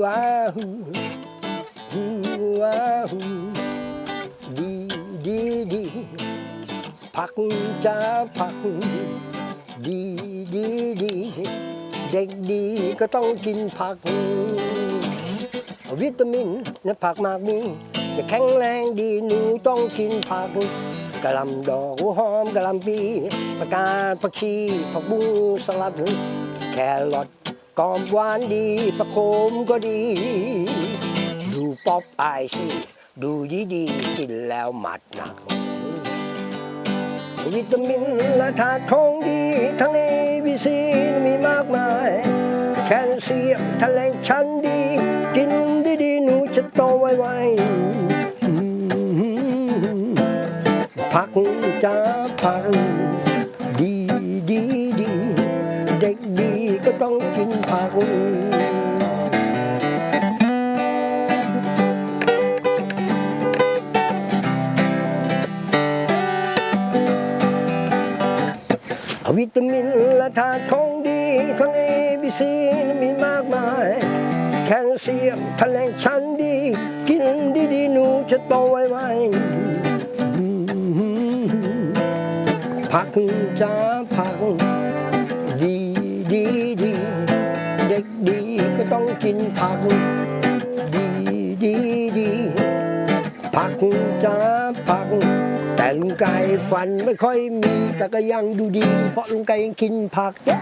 ฮูฮูว้าฮูดีดีดีผักจ้าผักดีดีดีเด็กดีก็ต้องกินผัก วิตามินในผักมากมีจะแข็งแรงดีหนูต้องกินผักกะหล่ำดอกหัวหอมกะหล่ำปีประกาศผักชีผักบุ้งสลัดแครอท กอมหวานดีประโคมก็ดี ดูป๊อปอายสิดูดีดีๆกินแล้วหมัดหนัก วิตามินและธาตุของดีทั้ง A B C มีมากมาย แคลเซียมทะเลชั้นดี กินดีๆหนูจะโตไวๆผักจ้าผัก วิตามินและธาตุของดีทั้ง A B C มีมากมาย แคลเซียมทะเลชั้นดี กินดีๆหนูจะโตไวๆอืมผักจ้าผัก กินผัก ดีดีดี ผักจ้าผัก แต่ลุงไก่ฟันไม่ค่อยมีแต่ก็ยังดูดี เพราะลุงไก่ยังกินผักเยะ